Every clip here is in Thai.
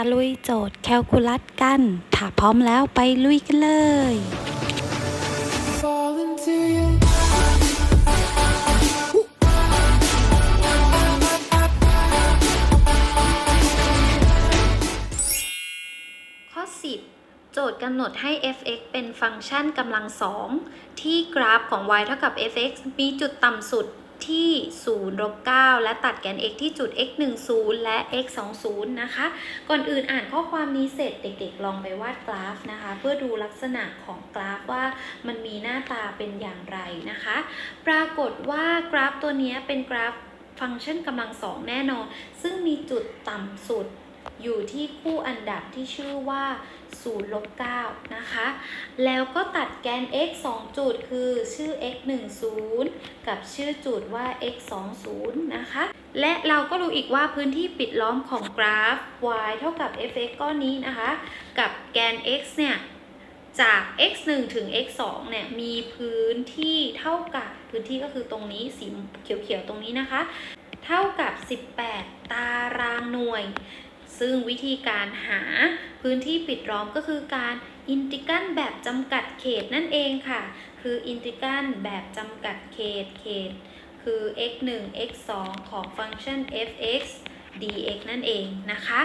ตะลุยโจทย์แคลคูลัสกัน ถ้าพร้อมแล้วไปลุยกันเลย fall into you. ข้อ 10 โจทย์กำหนดให้ f(x) เป็นฟังก์ชันกำลังสองที่กราฟของ y เท่ากับ f(x) มีจุดต่ำสุด ที่0ลบ9และตัดแกน x ที่จุด x 1 0และ x 2 0นะคะ ก่อนอื่นอ่านข้อความนี้เสร็จเด็กๆ ลองไปวาดกราฟนะคะ เพื่อดูลักษณะของกราฟว่ามันมีหน้าตาเป็นอย่างไรนะคะ ปรากฏว่ากราฟตัวนี้เป็นกราฟฟังก์ชันกำลังสองแน่นอน ซึ่งมีจุดต่ำสุด อยู่ที่คู่อันดับที่ชื่อว่า0ลบ9นะคะ แล้วก็ตัดแกน x 2 จุดคือชื่อ x 1 0กับชื่อจุดว่า x 2 0นะคะ และเราก็รู้อีกว่าพื้นที่ปิดล้อมของกราฟ y เท่ากับ fx ก้อนนี้นะคะ กับแกน x เนี่ย จาก x 1ถึง x 2เนี่ย มีพื้นที่เท่ากับพื้นที่ก็คือตรงนี้สีเขียวๆตรงนี้นะคะ เท่ากับ 18 ตารางหน่วย ซึ่งวิธีการหาพื้นที่ปิดล้อมก็คือการอินทิกรัลแบบจำกัดเขตนั่นเองค่ะ คืออินทิกรัลแบบจำกัดเขตเขต คือ x 1 x 2ของฟังก์ชัน f(x) dx นั่นเองนะคะ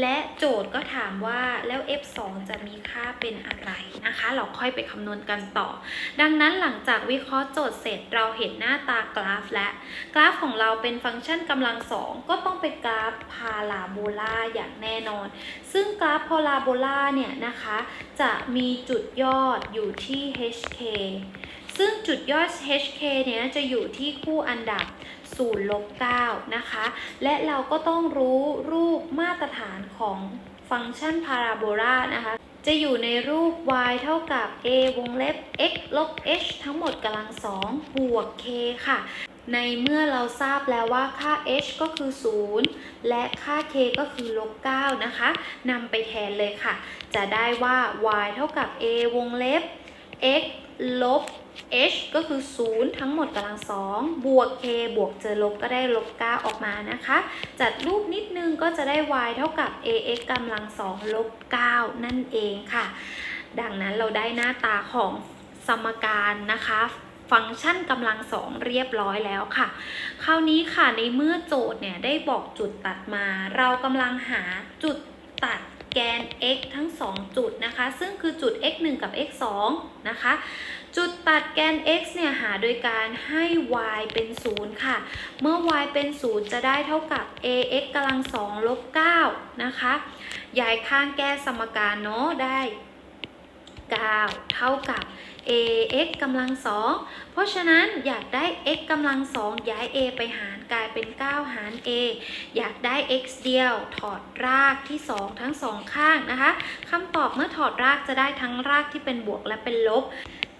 และโจทย์ก็ถามว่าแล้ว f 2จะมีค่าเป็นอะไรนะคะ เราค่อยไปคำนวณกันต่อ ดังนั้นหลังจากวิเคราะห์โจทย์เสร็จเราเห็นหน้าตากราฟและกราฟของเราเป็นฟังก์ชันกำลังสองก็ต้องเป็นกราฟพาราโบลาอย่างแน่นอน ซึ่งกราฟพาราโบลาเนี่ยนะคะ จะมีจุดยอดอยู่ที่ hk ซึ่งจุดยอด hk เนี่ยจะอยู่ที่คู่อันดับ0ลบ9นะคะ และเราก็ต้องรู้รูปมาตรฐานของฟังก์ชันพาราโบลานะคะ จะอยู่ในรูป y เท่ากับ a วงเล็บ x ลบ h ทั้งหมดกำลังสองบวก k ค่ะ ในเมื่อเราทราบแล้วว่าค่า h ก็คือ 0 และค่า k ก็คือลบ9นะคะนำไปแทนเลยค่ะ จะได้ว่า y เท่ากับ a วงเล็บ x ลบ h ก็คือ 0 ทั้งหมดกำลังสองบวก k บวกเจอลบก็ได้ลบ 9 ออกมานะคะ จัดรูปนิดนึงก็จะได้ y เท่ากับ ax กำลังสองลบ 9 นั่นเองค่ะ ดังนั้นเราได้หน้าตาของสมการนะคะฟังก์ชันกำลังสองเรียบร้อยแล้วค่ะ คราวนี้ค่ะในเมื่อโจทย์เนี่ยได้บอกจุดตัดมา เรากำลังหาจุดตัด แกน x ทั้ง 2 จุดนะคะ ซึ่งคือจุด x 1 กับ x 2นะคะ จุดตัดแกน x เนี่ยหาโดยการให้ y เป็น 0 ค่ะ เมื่อ y เป็น 0 จะได้เท่ากับ ax กำลัง2ลบ9นะคะย้ายข้างแก้สมการเนาะได้ 9 เท่ากับ ax กำลัง2เพราะฉะนั้นอยากได้ x กำลัง2ย้าย a ไปหารกลายเป็น 9 หาร a อยากได้ x เดียว ถอดรากที่ 2 ทั้งสองข้างนะคะคำตอบเมื่อถอดรากจะได้ทั้งรากที่เป็นบวกและเป็นลบ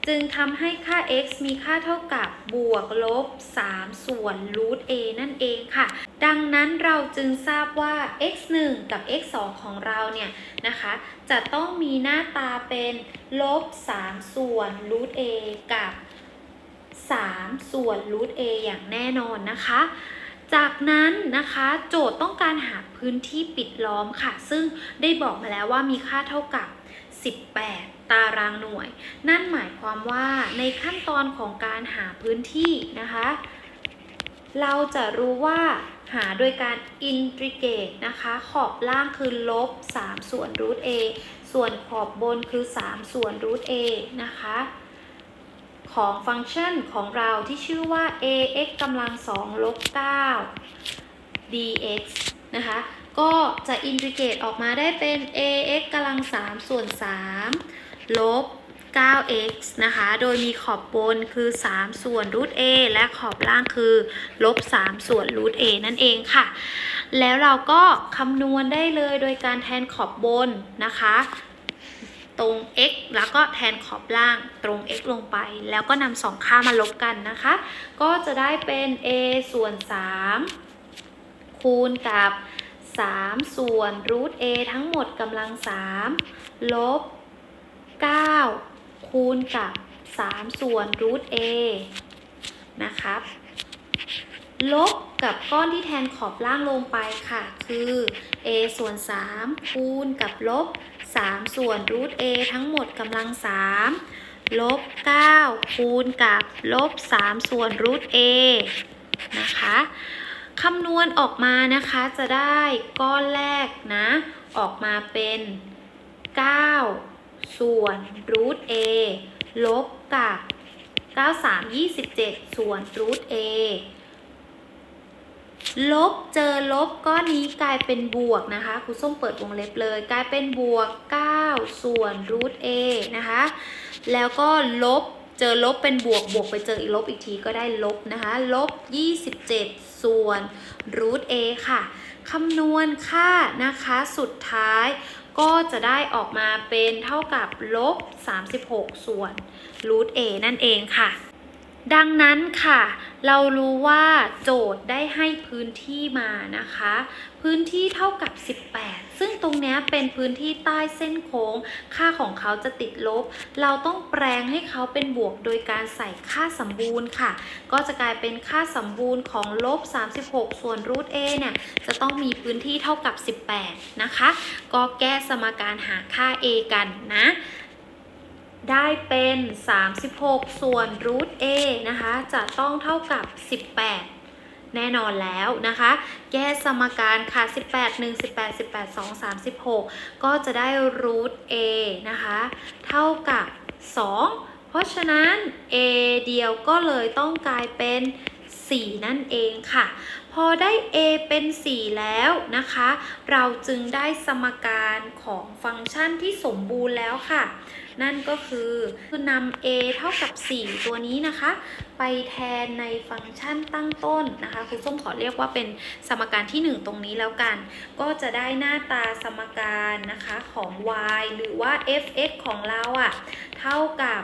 จึงทำให้ค่า x มีค่าเท่ากับบวกลบ 3 ส่วนรูท a นั่นเองค่ะ ดังนั้นเราจึงทราบว่า x 1กับ x 2ของเราเนี่ยนะคะ จะต้องมีหน้าตาเป็นลบ 3 ส่วนรูท a กับ 3 ส่วนรูท a อย่างแน่นอนนะคะ จากนั้นนะคะโจทย์ต้องการหาพื้นที่ปิดล้อมค่ะ ซึ่งได้บอกมาแล้วว่ามีค่าเท่ากับ 18 ตารางหน่วย นั่นหมายความว่าในขั้นตอนของการหาพื้นที่นะคะ เราจะรู้ว่าหาโดยการอินทริเกตนะคะ ขอบล่างคือลบ 3 ส่วนรูท a ส่วนขอบบนคือ 3 ส่วนรูท a นะคะ ของฟังก์ชันของเราที่ชื่อว่า ax กำลัง 2 ลบ 9 dx นะคะ ก็จะอินทิเกรตออกมาได้เป็น ax กำลัง 3 ส่วน 3 ลบ 9x นะคะ โดยมีขอบบนคือ 3 ส่วนรูท a และขอบล่างคือลบ3ส่วนรูท a นั่นเองค่ะ แล้วเราก็คำนวณได้เลยโดยการแทนขอบบนนะคะ ตรง x แล้วก็แทนขอบล่างตรง x ลงไป แล้วก็นำสองค่ามาลบกันนะคะ ก็จะได้เป็น a ส่วน 3 คูณกับ 3 ส่วนรูท a ทั้งหมดกำลัง 3 ลบ9 คูณกับ 3 ส่วนรูท a นะครับ ลบกับก้อนที่แทนขอบล่างลงไปค่ะ คือ a ส่วน 3 คูณกับลบ 3 ส่วนรูท a ทั้งหมดกำลัง 3 ลบ 9 คูณกับลบ 3 ส่วนรูท a นะคะคำนวณออกมานะคะจะได้ก้อนแรกนะ ออกมาเป็น 9 ส่วนรูท a ลบกับ9 3 27 ส่วนรูท a ลบเจอลบก้อนนี้กลายเป็นบวกนะคะครูส้มเปิดวงเล็บเลย กลายเป็นบวก 9 ส่วนรูท a นะคะ แล้วก็ลบเจอลบเป็นบวกบวกไปเจออีกลบอีกทีก็ได้ลบนะคะลบ 27 ส่วนรูท a ค่ะคำนวณค่านะคะสุดท้าย ก็จะได้ออกมาเป็นเท่ากับลบ36 ส่วนรูท a นั่นเองค่ะ ดังนั้นค่ะ เรารู้ว่าโจทย์ได้ให้พื้นที่มานะคะ พื้นที่เท่ากับ 18 ซึ่งตรงนี้เป็นพื้นที่ใต้เส้นโค้ง ค่าของเขาจะติดลบ เราต้องแปลงให้เขาเป็นบวกโดยการใส่ค่าสมบูรณ์ค่ะ ก็จะกลายเป็นค่าสมบูรณ์ของลบ 36 ส่วนรูท a เนี่ยจะต้องมีพื้นที่เท่ากับ 18 นะคะ ก็แก้สมการหาค่า a กันนะ ได้เป็น 36 ส่วนรูท a นะคะ จะต้องเท่ากับ 18 แน่นอนแล้วนะคะ แก้สมการค่ะ 18 1 18 18 2 36 ก็จะได้รูท a นะคะ เท่ากับ 2 เพราะฉะนั้น a เดียวก็เลยต้องกลายเป็น 4 นั่นเองค่ะ พอได้ a เป็น 4 แล้วนะคะ เราจึงได้สมการของฟังก์ชันที่สมบูรณ์แล้วค่ะ นั่นก็คือคือนำ a เท่ากับ 4 ตัวนี้นะคะ ไปแทนในฟังก์ชันตั้งต้นนะคะครูส้มขอเรียกว่าเป็นสมการที่ 1 ตรงนี้แล้วกัน ก็จะได้หน้าตาสมการนะคะของ y หรือว่า f(x) ของเราอะ่ะ เท่ากับ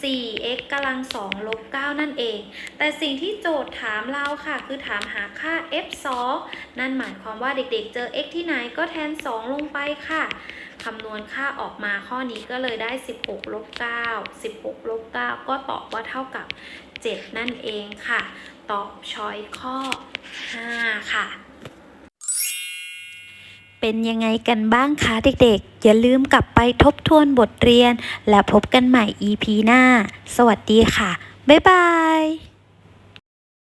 4x กำลัง2ลบ 9 นั่นเอง แต่สิ่งที่โจทย์ถามเราค่ะ คือถามหาค่า f 2นั่นหมายความว่าเด็กๆ เจอ x ที่ไหนก็แทน 2 ลงไปค่ะ คำนวณค่าออกมาข้อนี้ก็เลยได้ 16ลบ9 16ลบ9ก็ตอบว่าเท่ากับ 7 นั่นเองค่ะ ตอบช้อยข้อ 5 ค่ะ เป็นยังไงกันบ้างคะเด็กๆ อย่าลืมกลับไปทบทวนบทเรียน และพบกันใหม่ EP หน้า สวัสดีค่ะ บ๊ายบาย